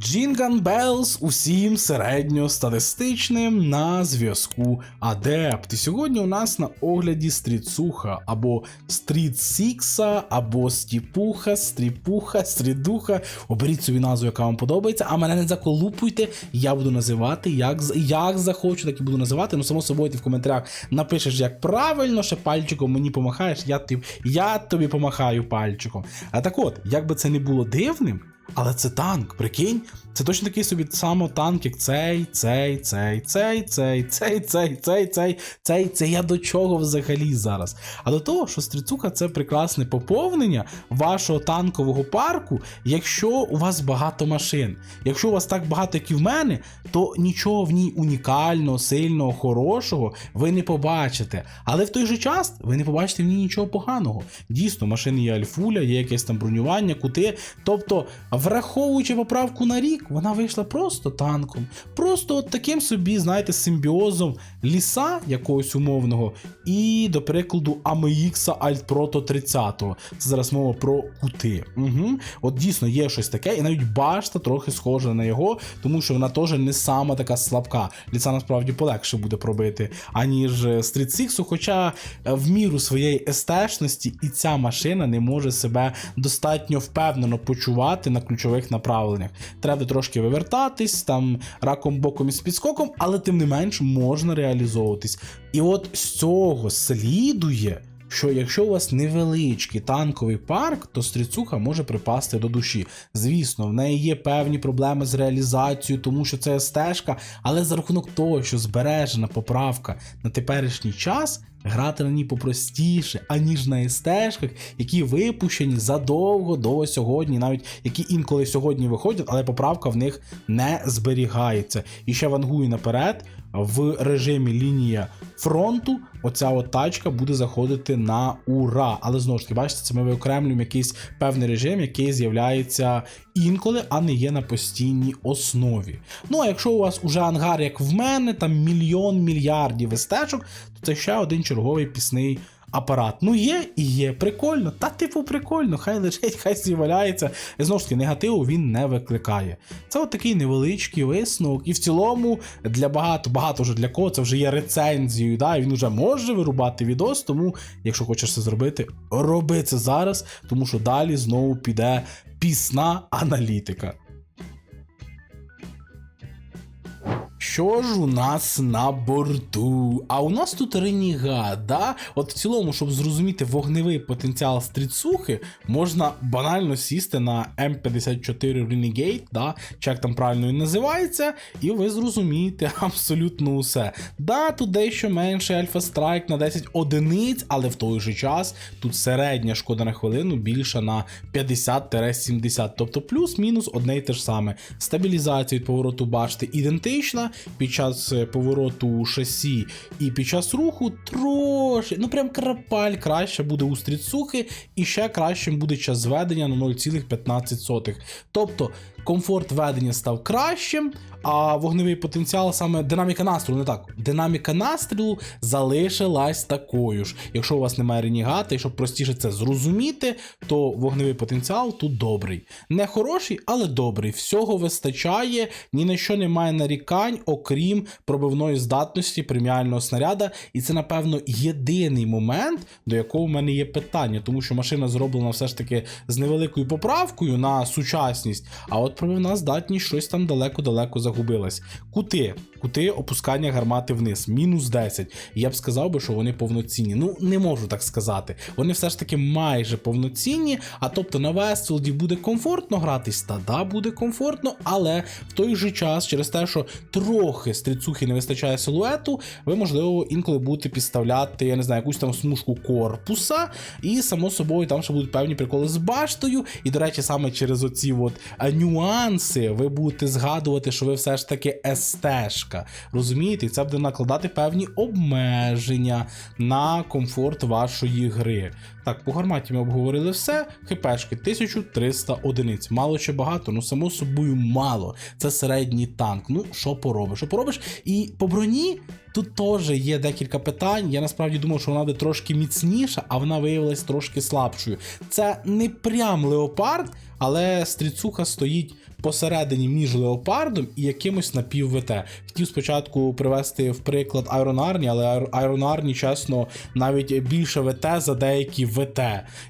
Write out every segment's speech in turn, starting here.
Джінган Белс усім середньостатистичним на зв'язку Адепт. І сьогодні у нас на огляді стріцуха або Стріт Сікса, або Стіпуха, Стріпуха, Стрідуха. Оберіть собі назву, яка вам подобається, а мене не заколупуйте. Я буду називати як, як захочу, так і буду називати. Ну, само собою, ти в коментарях напишеш, як правильно, ще пальчиком мені помахаєш, я тобі, я тобі помахаю пальчиком. А так от, як би це не було дивним. Але це танк, прикинь, це точно такий собі само танк, як цей, цей, цей, цей, цей, цей, цей, цей, цей, цей. Це я до чого взагалі зараз? А до того, що стріцуха це прекрасне поповнення вашого танкового парку, якщо у вас багато машин. Якщо у вас так багато, як і в мене, то нічого в ній унікального, сильного, хорошого ви не побачите. Але в той же час ви не побачите в ній нічого поганого. Дійсно, машини є альфуля, є якесь там бронювання, кути. Тобто, враховуючи поправку на рік, вона вийшла просто танком. Просто от таким собі, знаєте, симбіозом ліса якогось умовного, і, до прикладу, AMX Alt Proto 30. Це зараз мова про кути. Угу. От дійсно є щось таке, і навіть башта трохи схожа на його, тому що вона теж не сама така слабка. Ліса насправді полегше буде пробити, аніж е, Street Six, хоча е, в міру своєї естешності і ця машина не може себе достатньо впевнено почувати на ключових направленнях. Треба трошки вивертатись, там раком боком і з підскоком, але тим не менш можна реалізовуватись. І от з цього слідує. Що якщо у вас невеличкий танковий парк, то стріцуха може припасти до душі. Звісно, в неї є певні проблеми з реалізацією, тому що це стежка, але за рахунок того, що збережена поправка на теперішній час, грати на ній попростіше, аніж на стежках, які випущені задовго до сьогодні, навіть які інколи сьогодні виходять, але поправка в них не зберігається. І ще вангую наперед. В режимі лінія фронту оця от тачка буде заходити на ура. Але знову ж таки, бачите, це ми виокремлюємо якийсь певний режим, який з'являється інколи, а не є на постійній основі. Ну а якщо у вас уже ангар, як в мене, там мільйон мільярдів стежок, то це ще один черговий пісний. Апарат, ну є і є, прикольно, та типу прикольно, хай лежить, хай собі валяється. І знову ж таки, негативу він не викликає. Це от такий невеличкий висновок. І в цілому для багато, багато вже для кого це вже є рецензією, да, він вже може вирубати відос. Тому, якщо хочеш це зробити, роби це зараз, тому що далі знову піде пісна аналітика. Що ж у нас на борту? А у нас тут ренігат, да? От в цілому, щоб зрозуміти вогневий потенціал стріцухи, можна банально сісти на М54 Renegade, да? чи як там правильно він називається, і ви зрозумієте абсолютно усе. Да, тут дещо менше Альфа Страйк на 10 одиниць, але в той же час тут середня шкода на хвилину більша на 50-70, тобто плюс-мінус одне й те ж саме. Стабілізація від повороту башти ідентична, під час е, повороту шасі і під час руху трошки, ну прям крапаль краще буде у стріцухи, і ще кращим буде час зведення на 0,15. Тобто комфорт ведення став кращим, а вогневий потенціал, саме динаміка настрілу, не так. Динаміка настрілу залишилась такою ж. Якщо у вас немає ренігата, і щоб простіше це зрозуміти, то вогневий потенціал тут добрий. Не хороший, але добрий. Всього вистачає, ні на що немає нарікань, окрім пробивної здатності преміального снаряда. І це, напевно, єдиний момент, до якого в мене є питання, тому що машина зроблена все ж таки з невеликою поправкою на сучасність. А от пробивна здатність щось там далеко-далеко загубилась. Кути. Кути опускання гармати вниз, мінус 10. Я б сказав би, що вони повноцінні. Ну, не можу так сказати. Вони все ж таки майже повноцінні. А тобто на Вестфілді буде комфортно гратись, та да, буде комфортно, але в той же час, через те, що трохи стріцухи не вистачає силуету, ви, можливо, інколи будете підставляти, я не знаю, якусь там смужку корпуса, і само собою там ще будуть певні приколи з баштою. І, до речі, саме через оці от нюанси ви будете згадувати, що ви все ж таки естешка. Розумієте, це буде накладати певні обмеження на комфорт вашої гри. Так, по гарматі ми обговорили все. ХПшки 1300 одиниць. Мало чи багато? Ну, само собою, мало. Це середній танк. Ну, що поробиш? Що поробиш? І по броні тут теж є декілька питань. Я насправді думав, що вона буде трошки міцніша, а вона виявилась трошки слабшою. Це не прям леопард, але стріцуха стоїть посередині між леопардом і якимось напів ВТ. Хотів спочатку привести в приклад Iron Army, але Iron- Army, чесно, навіть більше ВТ за деякі ВТ,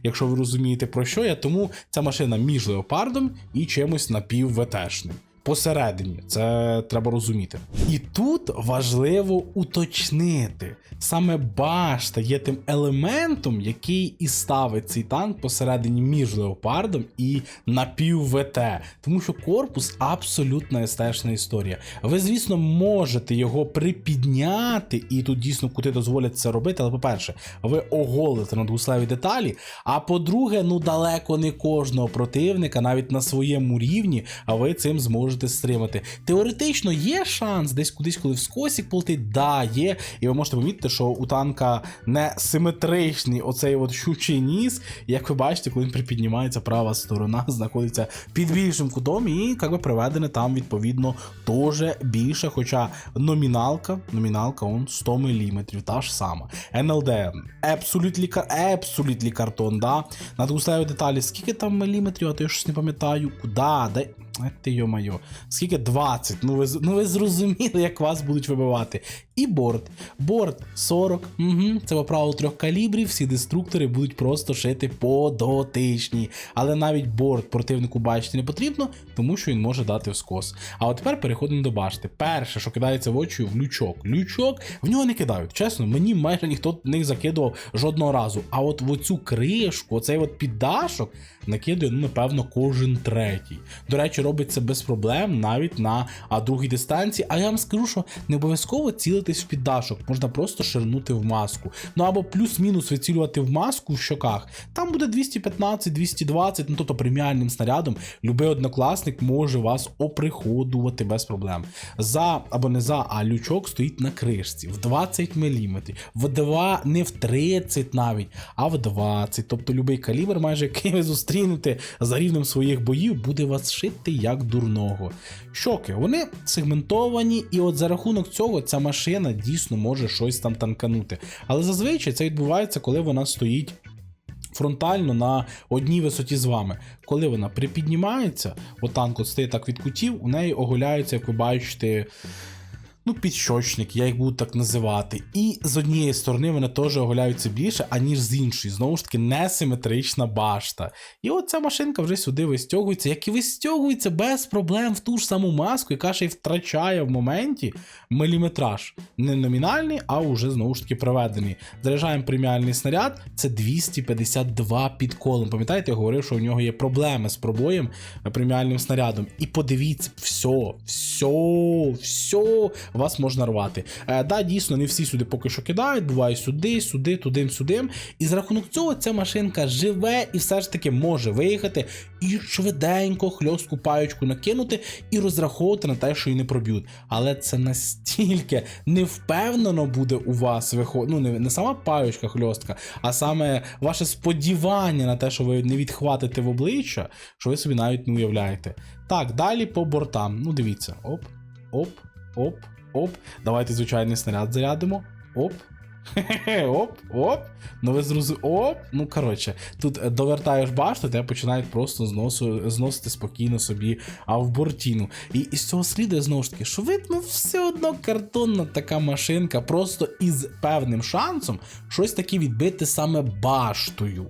якщо ви розумієте про що я. Тому ця машина між леопардом і чимось напів ВТшним. Посередині, це треба розуміти. І тут важливо уточнити: саме башта є тим елементом, який і ставить цей танк посередині між леопардом і напів ВТ. Тому що корпус абсолютно естешна історія. Ви, звісно, можете його припідняти, і тут дійсно кути дозволять це робити. Але, по-перше, ви оголите надгуслеві деталі. А по-друге, ну далеко не кожного противника, навіть на своєму рівні, а ви цим зможете стримати. Теоретично є шанс десь кудись, коли в скосік полетить, да, є. І ви можете помітити, що у танка не симетричний оцей от щучий ніс. Як ви бачите, коли він припіднімається, права сторона знаходиться під більшим кутом, і як би приведене там відповідно теж більше. Хоча номіналка, номіналка он 100 мм, та ж сама. NLD, абсолютно абсолютно картон, да. Надгустаю деталі, скільки там міліметрів, а то я щось не пам'ятаю, куди, де. Е, Ти йо-майо. Скільки 20. Ну ви, ну ви зрозуміли, як вас будуть вибивати. І борт. Борт 40. Угу. Це по правилу трьох калібрів. Всі деструктори будуть просто шити подотичні. Але навіть борт противнику бачити не потрібно, тому що він може дати вскос. А от тепер переходимо до башти. Перше, що кидається в очі, в лючок. Лючок в нього не кидають. Чесно, мені майже ніхто не закидував жодного разу. А от в оцю кришку, оцей от піддашок накидує, ну, напевно, кожен третій. До речі, робить це без проблем навіть на а, другій дистанції. А я вам скажу, що не обов'язково цілитись в піддашок, можна просто ширнути в маску. Ну або плюс-мінус вицілювати в маску в щоках. Там буде 215-220, ну тобто преміальним снарядом любий однокласник може вас оприходувати без проблем. За або не за, а лючок стоїть на кришці в 20 мм, в 2, не в 30 навіть, а в 20. Тобто любий калібр, майже який ви зустрінете за рівнем своїх боїв, буде вас шити як дурного. Щоки, вони сегментовані, і от за рахунок цього ця машина дійсно може щось там танканути. Але зазвичай це відбувається, коли вона стоїть. Фронтально на одній висоті з вами. Коли вона припіднімається, от танк от стоїть так від кутів, у неї оголяються, як ви бачите, ну, підщочник, я їх буду так називати. І з однієї сторони вони теж оголяються більше, аніж з іншої. Знову ж таки, несиметрична башта. І от ця машинка вже сюди вистягується, як і вистягується без проблем в ту ж саму маску, яка ще й втрачає в моменті міліметраж. Не номінальний, а вже знову ж таки проведений. Заряджаємо преміальний снаряд, це 252 під колом. Пам'ятаєте, я говорив, що у нього є проблеми з пробоєм е, преміальним снарядом. І подивіться, все, все, все вас можна рвати. Е, да, дійсно, не всі сюди поки що кидають, буває сюди, сюди, туди, сюди. І за рахунок цього ця машинка живе і все ж таки може виїхати і швиденько хльостку паючку накинути і розраховувати на те, що її не проб'ють. Але це настільки невпевнено буде у вас виходити. Ну, не, не сама паючка хльостка, а саме ваше сподівання на те, що ви не відхватите в обличчя, що ви собі навіть не уявляєте. Так, далі по бортам. Ну, дивіться, оп, оп, оп, оп. Давайте звичайний снаряд зарядимо. Оп. Хе-хе, оп, оп. Ну ви зрозуміли. Оп. Ну коротше, тут е, довертаєш башту, тебе починають просто зносу, зносити спокійно собі в бортіну. І із цього слідує знову ж таки, що ви ну, все одно картонна така машинка, просто із певним шансом щось таке відбити саме баштою.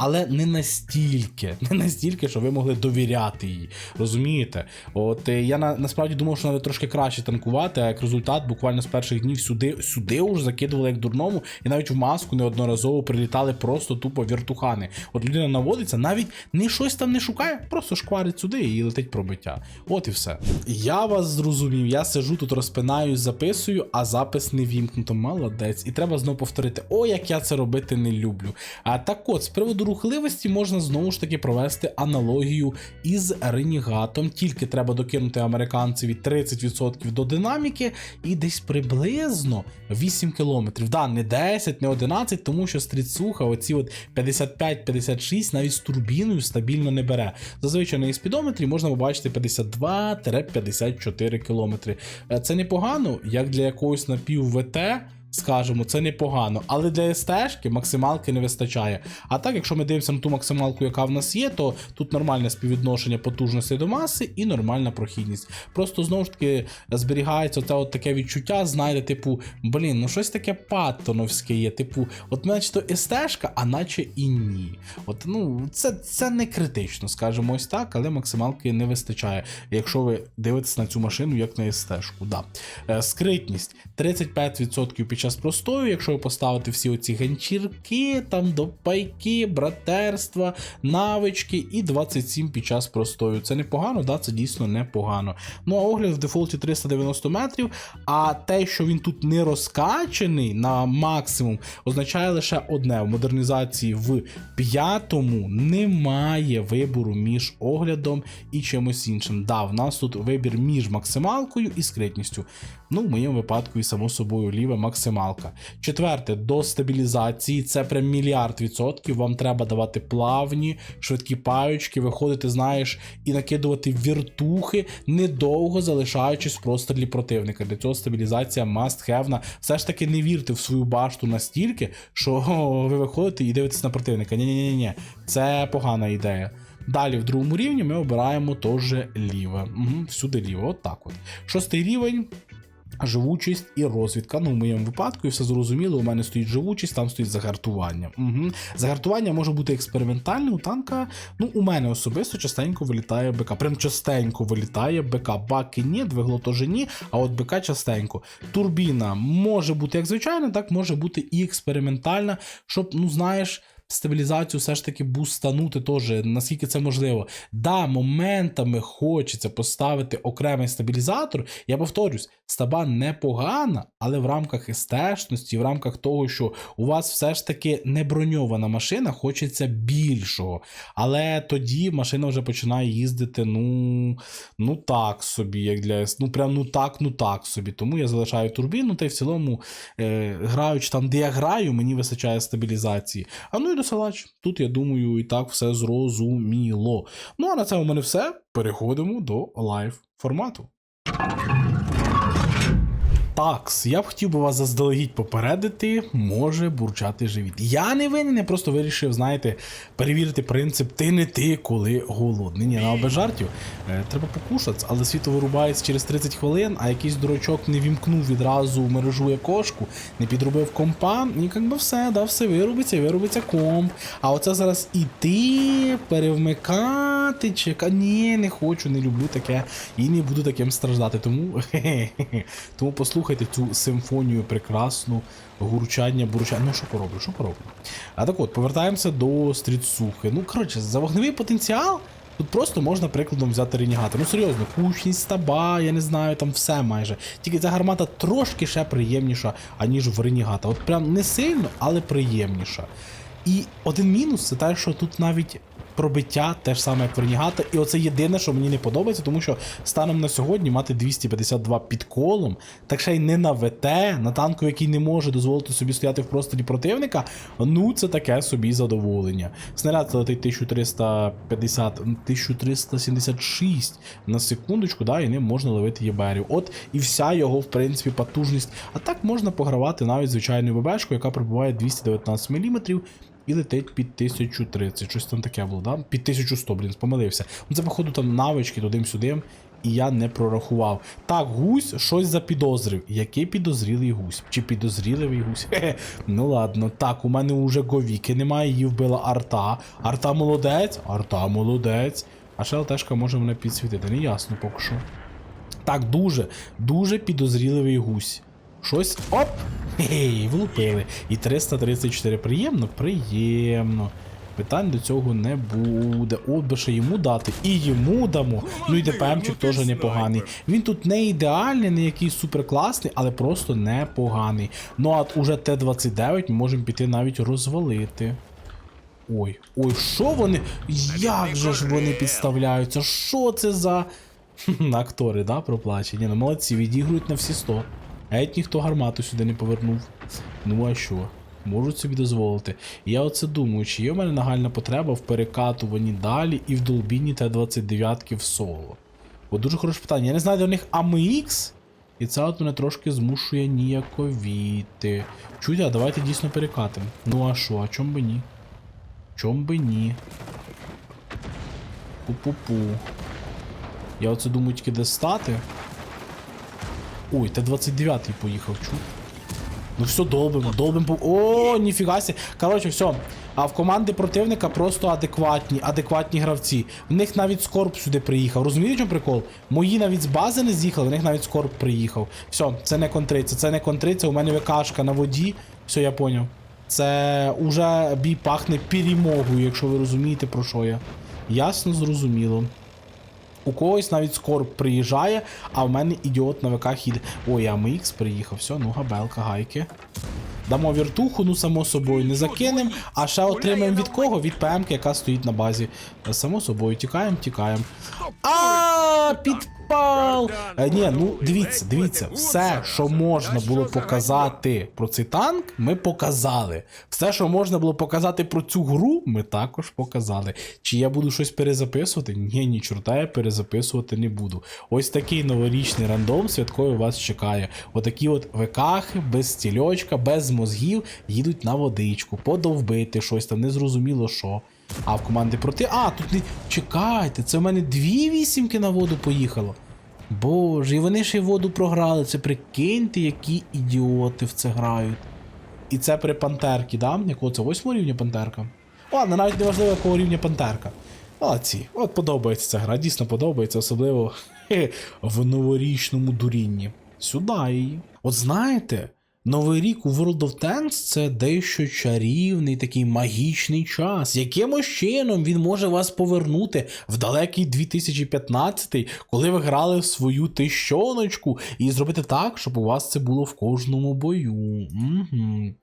Але не настільки, не настільки, що ви могли довіряти їй. Розумієте? От е, я на, насправді думав, що треба трошки краще танкувати, а як результат, буквально з перших днів сюди, сюди уж закидували як дурному, і навіть в маску неодноразово прилітали просто тупо віртухани. От людина наводиться, навіть не щось там не шукає, просто шкварить сюди і летить пробиття. От і все. Я вас зрозумів, я сижу тут, розпинаюсь, записую, а запис не вімкнуто. Молодець. І треба знову повторити: о, як я це робити не люблю. А так от, з приводу рухливості можна знову ж таки провести аналогію із Ренігатом. Тільки треба докинути американцеві 30% до динаміки і десь приблизно 8 км. Да, не 10, не 11, тому що стрітсуха, оці от 55-56 навіть з турбіною стабільно не бере. Зазвичай на спідометрі можна побачити 52-54 км. Е, Це непогано, як для якогось напів ВТ. Скажемо, це непогано, але для СТ-шки максималки не вистачає. А так, якщо ми дивимося на ту максималку, яка в нас є, то тут нормальне співвідношення потужності до маси і нормальна прохідність. Просто знову ж таки зберігається оце от таке відчуття, знаєте, типу, блін, ну щось таке паттоновське є. Типу, от наче то СТ-шка, а наче і ні. От, ну, це, це не критично, скажімо ось так, але максималки не вистачає, якщо ви дивитесь на цю машину як на СТ-шку. Да. Е, Скритність 35% під час простою, якщо ви поставите всі оці ганчірки, там допайки, братерства, навички і 27 під час простою. Це непогано, да, це дійсно непогано. Ну а огляд в дефолті 390 метрів, а те, що він тут не розкачений на максимум, означає лише одне: в модернізації в п'ятому немає вибору між оглядом і чимось іншим. Да, в нас тут вибір між максималкою і скритністю. Ну, в моєму випадку, і само собою, ліве максималка. Четверте, до стабілізації це прям мільярд відсотків. Вам треба давати плавні, швидкі паючки, виходити, знаєш, і накидувати віртухи, недовго залишаючись в прострілі противника. Для цього стабілізація must have. Все ж таки не вірте в свою башту настільки, що ви виходите і дивитесь на противника. Ні-ні-ні, ні це погана ідея. Далі в другому рівні ми обираємо теж ліве. Угу, всюди ліве. От так от. Шостий рівень. Живучість і розвідка. Ну, в моєму випадку, і все зрозуміло, у мене стоїть живучість, там стоїть загартування. Угу. Загартування може бути експериментальне, у танка. Ну, у мене особисто частенько вилітає БК. Прям частенько вилітає БК. Баки ні, двигло теж ні, а от БК частенько. Турбіна може бути як звичайна, так може бути і експериментальна, щоб, ну знаєш. Стабілізацію все ж таки бустанути теж, наскільки це можливо. Да, моментами хочеться поставити окремий стабілізатор. Я повторюсь, стаба непогана, але в рамках естешності, в рамках того, що у вас все ж таки не броньована машина, хочеться більшого. Але тоді машина вже починає їздити, ну, ну так собі, як для ну прям ну так, ну так собі. Тому я залишаю турбіну, та й в цілому, е, граючи там, де я граю, мені вистачає стабілізації. А ну і досилач. Тут, я думаю, і так все зрозуміло. Ну а на цьому в мене все. Переходимо до лайв формату. Такс, я б хотів би вас заздалегідь попередити, може бурчати живіт. Я не винен, я просто вирішив, знаєте, перевірити принцип ти не ти, коли голодний. Ні, на без жартів. Е, треба покушати, але світло вирубається через 30 хвилин, а якийсь дурачок не вімкнув відразу в мережу якошку, не підробив компа, і як би все, да, все вирубиться, і вирубиться комп. А оце зараз іти, перевмикати, чека. Ні, не хочу, не люблю таке і не буду таким страждати. Тому, тому послухайте цю симфонію прекрасну, гурчання, бурчання. Ну, що пороблю, що пороблю. А так от, повертаємося до стрітсухи. Ну, коротше, за вогневий потенціал. Тут просто можна прикладом взяти ренігата. Ну серйозно, кучність, стаба, я не знаю, там все майже. Тільки ця гармата трошки ще приємніша, аніж в ренігата. От прям не сильно, але приємніша. І один мінус це те, що тут навіть пробиття те ж саме, як в Ренігата. І оце єдине, що мені не подобається, тому що станом на сьогодні мати 252 під колом, так ще й не на ВТ, на танку, який не може дозволити собі стояти в просторі противника, ну це таке собі задоволення. Снаряд летить 1350, 1376 на секундочку, да, і ним можна ловити єберів. От і вся його, в принципі, потужність. А так можна погравати навіть звичайною ББшку, яка пробиває 219 мм і летить під 1030. Щось там таке було, да? Під 1100, блін, помилився. Ну це, походу, там навички туди-сюди. І я не прорахував. Так, гусь щось запідозрив. Який підозрілий гусь? Чи підозріливий гусь? Хе-хе. Ну ладно, так, у мене уже говіки немає, її вбила арта. Арта молодець, арта молодець. А ще ЛТшка може мене підсвітити. Не ясно поки що. Так, дуже, дуже підозріливий гусь. Щось. Оп! Гей, влупили. І 334. Приємно? Приємно. Питань до цього не буде. От би ще йому дати. І йому дамо. Ну і ДПМчик теж непоганий. Він тут не ідеальний, не якийсь суперкласний, але просто непоганий. Ну а уже Т-29 ми можемо піти навіть розвалити. Ой, ой, що вони? Як же ж вони підставляються? Що це за актори, да, проплачені? Ну молодці, відігрують на всі 100. Геть ніхто гармату сюди не повернув. Ну а що? Можуть собі дозволити. І я оце думаю, чи є в мене нагальна потреба в перекатуванні далі і в долбінні Т-29 в соло. Бо дуже хороше питання. Я не знаю, де у них AMX, і це от мене трошки змушує ніяковіти. Чуйте, а давайте дійсно перекатимо. Ну а що, а чом би ні? Чом би ні? Пу-пу-пу. Я оце думаю тільки де стати. Ой, Т-29 поїхав, чу. Ну все, долбим, долбим по. О, ніфіга сі. Коротше, все. А в команди противника просто адекватні, адекватні гравці. В них навіть скорб сюди приїхав. Розумієте, чому прикол? Мої навіть з бази не з'їхали, в них навіть скорб приїхав. Все, це не контриця, це не контриця, у мене ВКшка на воді. Все, я поняв. Це уже бій пахне перемогою, якщо ви розумієте, про що я. Ясно, зрозуміло. У когось навіть скорб приїжджає, а в мене ідіот на ВК їде. Ой, АМХ МХ приїхав, все, ну габелка, гайки. Дамо віртуху, ну само собою не закинем, а ще отримаємо від кого? Від ПМК, яка стоїть на базі. Само собою, тікаємо, тікаємо. А, підпал! Е, Ні, ну дивіться, дивіться, все, що можна було показати про цей танк, ми показали. Все, що можна було показати про цю гру, ми також показали. Чи я буду щось перезаписувати? Ні, ні, чорта я перезаписувати не буду. Ось такий новорічний рандом святковий вас чекає. Отакі от ВКахи, без стільочка, без мозгів їдуть на водичку, подовбити щось там, незрозуміло що. А в команди проти. А, тут. Чекайте, це в мене дві вісімки на воду поїхало. Боже, і вони ще й воду програли. Це прикиньте, які ідіоти в це грають. І це при пантерці, да? Якого це восьмого рівня пантерка? Ладно, навіть не важливо, якого рівня пантерка. Молодці, от подобається ця гра, дійсно подобається, особливо в новорічному дурінні. Сюди її. От знаєте, Новий рік у World of Tanks це дещо чарівний, такий магічний час. Якимось чином він може вас повернути в далекий 2015, коли ви грали в свою тищоночку, і зробити так, щоб у вас це було в кожному бою. Угу.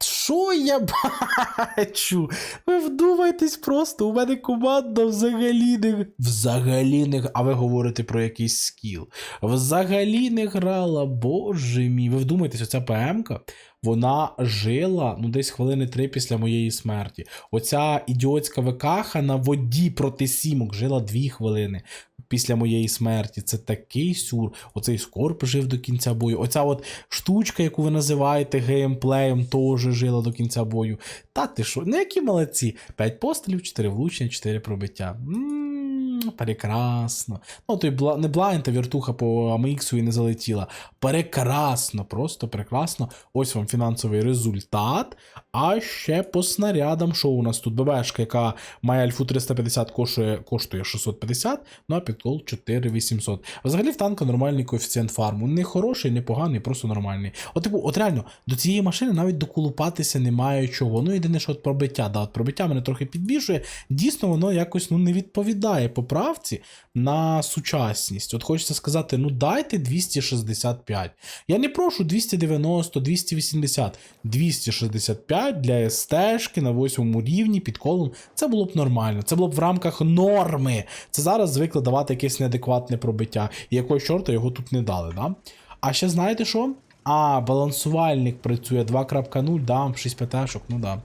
Що я бачу? Ви вдумайтесь просто, у мене команда взагалі не. Взагалі не. А ви говорите про якийсь скіл. Взагалі не грала, боже мій. Ви вдумайтесь, оця ПМка, вона жила ну десь хвилини три після моєї смерті. Оця ідіотська ВКха на воді проти сімок жила дві хвилини після моєї смерті. Це такий сюр. Оцей скорб жив до кінця бою. Оця от штучка, яку ви називаєте геймплеєм, теж жила до кінця бою. Та ти що? Ну які молодці? 5 пострілів, 4 влучення, 4 пробиття. М, Прекрасно. Ну, той бла... не блайнд, а віртуха по AMX і не залетіла. Прекрасно, просто прекрасно. Ось вам фінансовий результат. А ще по снарядам, що у нас тут ББшка, яка має альфу 350 коштує, коштує 650, ну а підкол 4800. Взагалі в танка нормальний коефіцієнт фарму. Не хороший, не поганий, просто нормальний. От, типу, от реально, до цієї машини навіть доколупатися немає чого. Ну, єдине, що от пробиття, да, от пробиття мене трохи підбільшує. Дійсно, воно якось ну, не відповідає поправці на сучасність. От хочеться сказати, ну дайте 265. Я не прошу 290, 280, 265 для СТшки на 8 рівні під колом. Це було б нормально. Це було б в рамках норми. Це зараз звикли давати якесь неадекватне пробиття. І якогось чорта його тут не дали, да? А ще знаєте що? А, балансувальник працює 2.0, да, 6 ПТшок, ну да.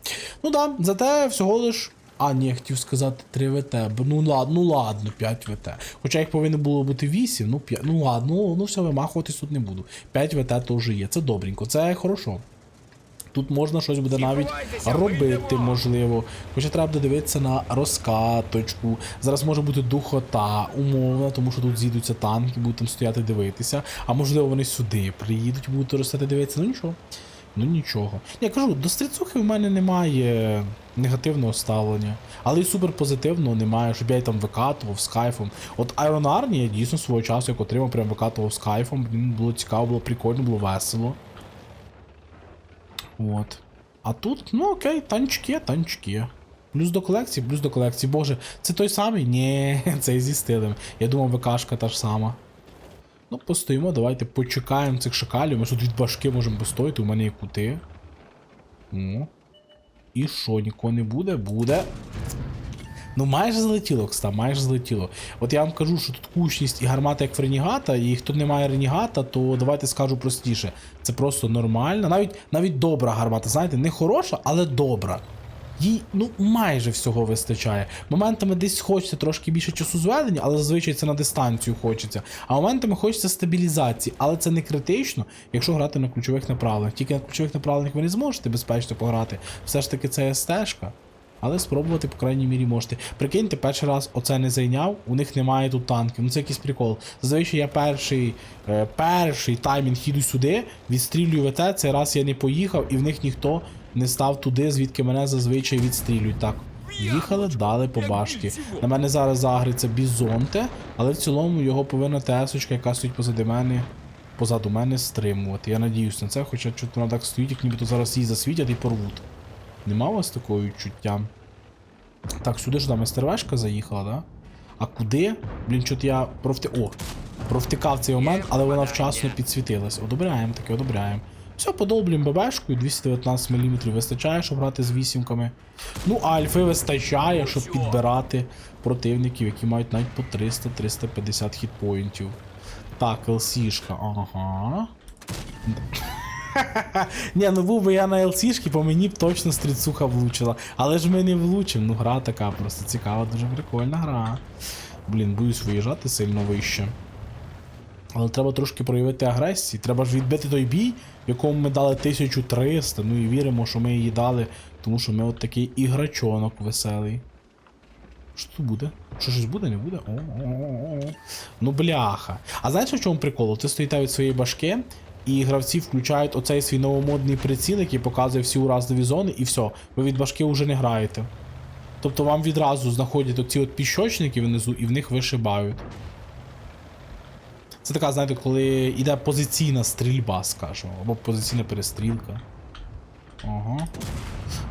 Ну да, зате всього лиш. А, ні, я хотів сказати 3 ВТ. бо Ну ладно, ну ладно, 5 ВТ. Хоча їх повинно було бути 8, ну 5. Ну ладно, ну, ну все, вимахуватись тут не буду. 5 ВТ теж є. Це добренько, це хорошо. Тут можна щось буде навіть робити, можливо. Хоча треба буде дивитися на розкаточку. Зараз може бути духота умовна, тому що тут з'їдуться танки, будуть там стояти дивитися. А можливо вони сюди приїдуть, будуть ростати дивитися. Ну нічого. Ну нічого. Я кажу, до стріцухи в мене немає негативного ставлення, але й супер позитивного немає, щоб я й там викатував з кайфом. От Iron Army я дійсно свого часу, як отримав, прям викатував з кайфом. Блін, було цікаво, було прикольно, було весело. От. А тут, ну окей, танчики, танчики. Плюс до колекції, плюс до колекції. Боже, це той самий? Ні, це зі стилем. Я думав, ВКшка та ж сама. Ну, постоїмо, давайте почекаємо цих шакалів. Ми тут від башки можемо постояти, у мене є кути. О. І що, нікого не буде? Буде. Ну, майже злетіло, кста, майже злетіло. От я вам кажу, що тут кучність і гармата як в ренігата, і хто не має ренігата, то давайте скажу простіше. Це просто нормально. Навіть навіть добра гармата, знаєте, не хороша, але добра. Їй ну майже всього вистачає. Моментами десь хочеться трошки більше часу зведення, але зазвичай це на дистанцію хочеться. А моментами хочеться стабілізації, але це не критично, якщо грати на ключових направленнях. Тільки на ключових направленнях ви не зможете безпечно пограти. Все ж таки це стежка. Але спробувати, по крайній мірі, можете. Прикиньте, перший раз оце не зайняв, у них немає тут танків. Ну це якийсь прикол. Зазвичай я перший е, перший таймінг їду сюди, відстрілюю ВТ, цей раз я не поїхав, і в них ніхто не став туди, звідки мене зазвичай відстрілюють. Так, їхали, дали по башки. На мене зараз загриться бізонте, але в цілому його повинна тесочка, яка стоїть позади мене. Позаду мене стримувати. Я надіюсь на це, хоча чуть вона так стоїть, як нібито зараз її засвітять і порвуть. Нема у вас такого відчуття? Так, сюди ж там СТРВшка заїхала, да? А куди? Блін, чот я провти... О! Провтикав цей момент, але вона вчасно підсвітилась. Одобряємо, таке одобряємо. Все, подолблюємо ББшкою, 219 мм вистачає, щоб грати з вісімками. Ну, альфи вистачає, щоб підбирати противників, які мають навіть по 300-350 хітпоінтів. Так, ЛСішка, ага. Ні, ну був би я на ЛСішки, по мені б точно стріцуха влучила. Але ж ми не влучимо. Ну гра така просто цікава, дуже прикольна гра. Блін, боюсь виїжджати сильно вище. Але треба трошки проявити агресії. Треба ж відбити той бій, в якому ми дали 1300. Ну і віримо, що ми її дали, тому що ми от такий іграчонок веселий. Що тут буде? Що щось буде, не буде? О-о-о-о. Ну бляха. А знаєш в чому прикол? Ти стоїте від своєї башки, і гравці включають оцей свій новомодний приціл, який показує всі уразливі зони, і все, ви від башки вже не граєте. Тобто вам відразу знаходять оці от піщочники внизу і в них вишибають. Це така, знаєте, коли йде позиційна стрільба, скажімо, або позиційна перестрілка. Ага.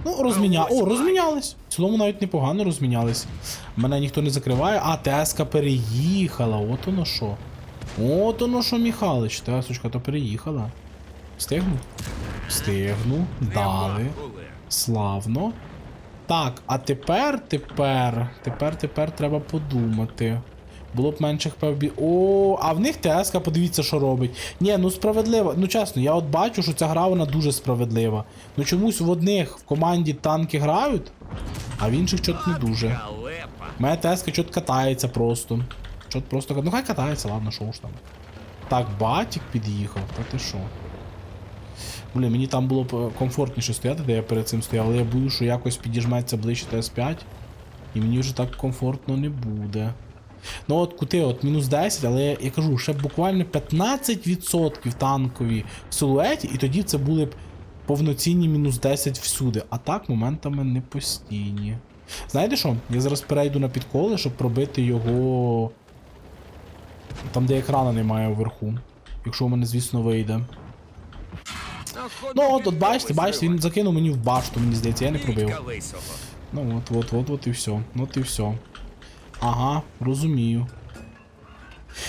Ну, розміня... О, розмінялись. В цілому навіть непогано розмінялись. Мене ніхто не закриває, а Теска переїхала. От воно що. От воно що, Михалич, Тесочка то переїхала. Встигну? Встигну. Дали. Славно. Так, а тепер, тепер, тепер, тепер треба подумати. Було б менше хп. О, а в них ТСК, подивіться, що робить. Ні, ну справедливо. Ну чесно, я от бачу, що ця гра вона дуже справедлива. Ну чомусь в одних в команді танки грають, а в інших чот не дуже. Моя ТСК чот катається просто. Чот просто Ну хай катається, ладно, що ж там. Так, батік під'їхав, та ти що? Блін, мені там було б е, комфортніше стояти, де я перед цим стояв, але я боюсь, що якось підіжметься ближче ТС5. І мені вже так комфортно не буде. Ну от кути, от мінус 10, але я, кажу, ще буквально 15% танкові в силуеті, і тоді це були б повноцінні мінус 10 всюди. А так моментами не постійні. Знаєте що? Я зараз перейду на підколи, щоб пробити його. Там, де екрана немає вверху. Якщо у мене, звісно, вийде. Ну от, от бачите, бачите, він закинув мені в башту, мені здається, я не пробив. Ну от, от, от, от і все. От і все. Ага, розумію.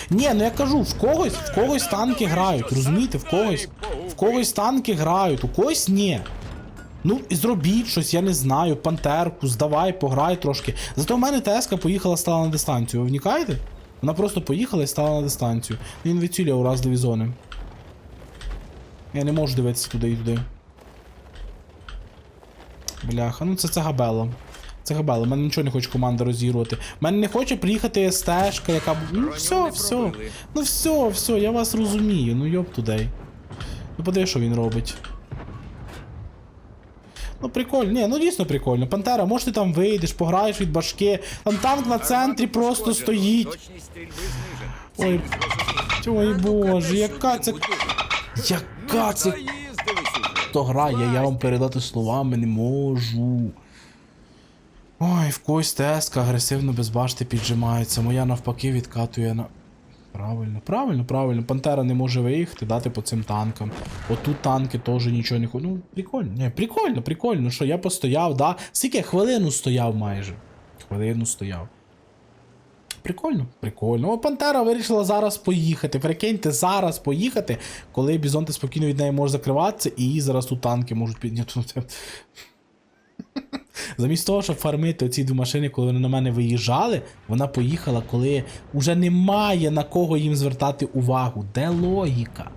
Ні, ну я кажу, в когось, в когось танки грають, розумієте, в когось. В когось танки грають, у когось ні. Ну, зробіть щось, я не знаю, пантерку, здавай, пограй трошки. Зато в мене ТСК поїхала стала на дистанцію. Ви вникаєте? Вона просто поїхала і стала на дистанцію. Він відцілює уразливі зони. Я не можу дивитися туди і туди. Бляха, ну це це габела. Це габела, мене нічого не хоче команда розігрувати. Мене не хоче приїхати СТшка, яка. Ну все, все. Ну все, все, я вас розумію, ну йоп тудей. Ну подиви, що він робить. Ну прикольно, ні, ну дійсно прикольно. Пантера, може ти там вийдеш, пограєш від башки. Там танк на центрі просто стоїть. Ой, ой боже, яка це. Яка це Заїздились уже. то гра, я, я вам передати словами не можу. Ой, в когось теска агресивно без башти піджимається, моя навпаки відкатує на. Правильно, правильно, правильно. Пантера не може виїхати, дати по цим танкам. Отут танки теж нічого не хочуть. Ну, прикольно. Ні, прикольно, прикольно, що я постояв, да? Скільки хвилину стояв майже. Хвилину стояв. Прикольно, прикольно. О, Пантера вирішила зараз поїхати. Прикиньте, зараз поїхати, коли Бізонти спокійно від неї може закриватися, і її зараз тут танки можуть підняти. Замість того, щоб фармити оці дві машини, коли вони на мене виїжджали, вона поїхала, коли вже немає на кого їм звертати увагу. Де логіка?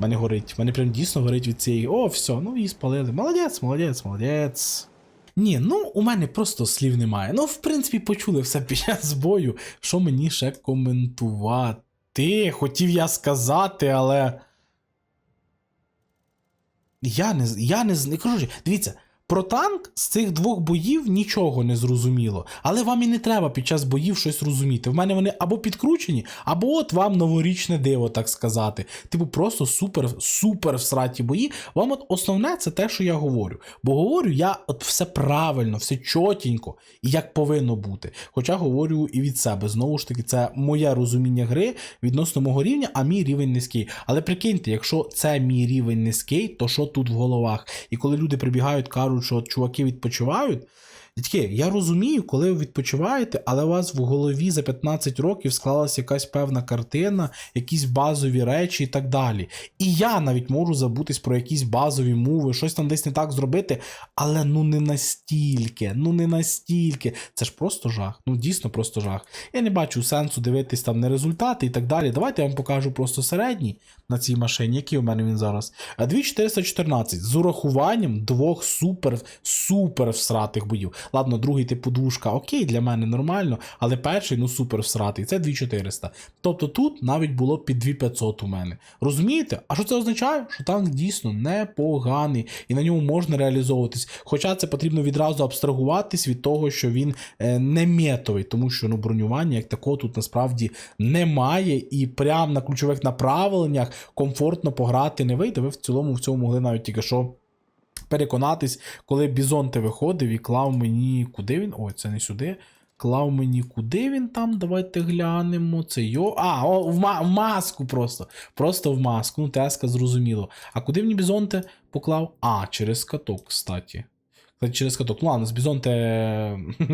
Мене горить. Мене прям дійсно горить від цієї. О, все, ну її спалили. Молодець, молодець, молодець. Ні, ну у мене просто слів немає. Ну, в принципі, почули все під час бою. Що мені ще коментувати? Хотів я сказати, але. Я не, я не, з- не кажу, дивіться, про танк з цих двох боїв нічого не зрозуміло. Але вам і не треба під час боїв щось розуміти. В мене вони або підкручені, або от вам новорічне диво, так сказати. Типу, просто супер, супер всраті бої. Вам от основне це те, що я говорю. Бо говорю я от все правильно, все чотенько і як повинно бути. Хоча говорю і від себе. Знову ж таки, це моє розуміння гри відносно мого рівня, а мій рівень низький. Але прикиньте, якщо це мій рівень низький, то що тут в головах? І коли люди прибігають, кажуть, що чуваки відпочивають. Дядьки, я розумію, коли ви відпочиваєте, але у вас в голові за 15 років склалася якась певна картина, якісь базові речі і так далі. І я навіть можу забутись про якісь базові мови, щось там десь не так зробити, але ну не настільки, ну не настільки. Це ж просто жах. Ну дійсно просто жах. Я не бачу сенсу дивитись там на результати і так далі. Давайте я вам покажу просто середній на цій машині, який у мене він зараз. А 2414 з урахуванням двох супер, супер всратих боїв. Ладно, другий типу двушка, окей, для мене нормально, але перший, ну супер всратий, це 2400. Тобто тут навіть було під 2500 у мене. Розумієте? А що це означає? Що танк дійсно непоганий і на ньому можна реалізовуватись. Хоча це потрібно відразу абстрагуватись від того, що він е, не метовий, тому що ну, бронювання як такого тут насправді немає, і прямо на ключових направленнях комфортно пограти не вийде. Ви в цілому в цьому могли навіть тільки що переконатись, коли Бізонте виходив і клав мені. Куди він? Ой, це не сюди. Клав мені, куди він там? Давайте глянемо. Це йо. А, о, в, ма- в маску просто. Просто в маску. Ну, теска зрозуміло. А куди мені Бізонте поклав? А, через каток, кстати. Через каток. Ну ладно, з Бізонте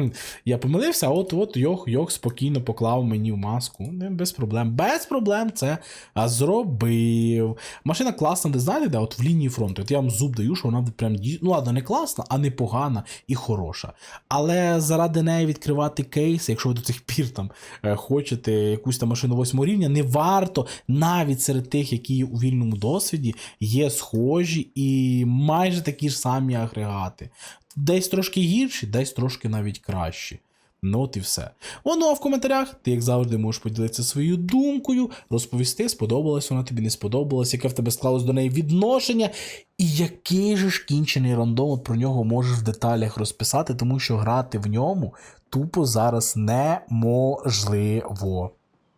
я помилився, от от Йох, Йох спокійно поклав мені в маску. Без проблем. Без проблем це зробив. Машина класна, де знаєте, де? От в лінії фронту. От я вам зуб даю, що вона прям Ну ладно, не класна, а непогана і хороша. Але заради неї відкривати кейс, якщо ви до цих пір там е, хочете якусь там машину восьмого рівня, не варто навіть серед тих, які у вільному досвіді, є схожі і майже такі ж самі агрегати. Десь трошки гірші, десь трошки навіть кращі. Ну от і все. О, ну в коментарях ти, як завжди, можеш поділитися своєю думкою, розповісти, сподобалась вона тобі, не сподобалась, яке в тебе склалось до неї відношення, і який же ж кінчений рандом про нього можеш в деталях розписати, тому що грати в ньому тупо зараз неможливо.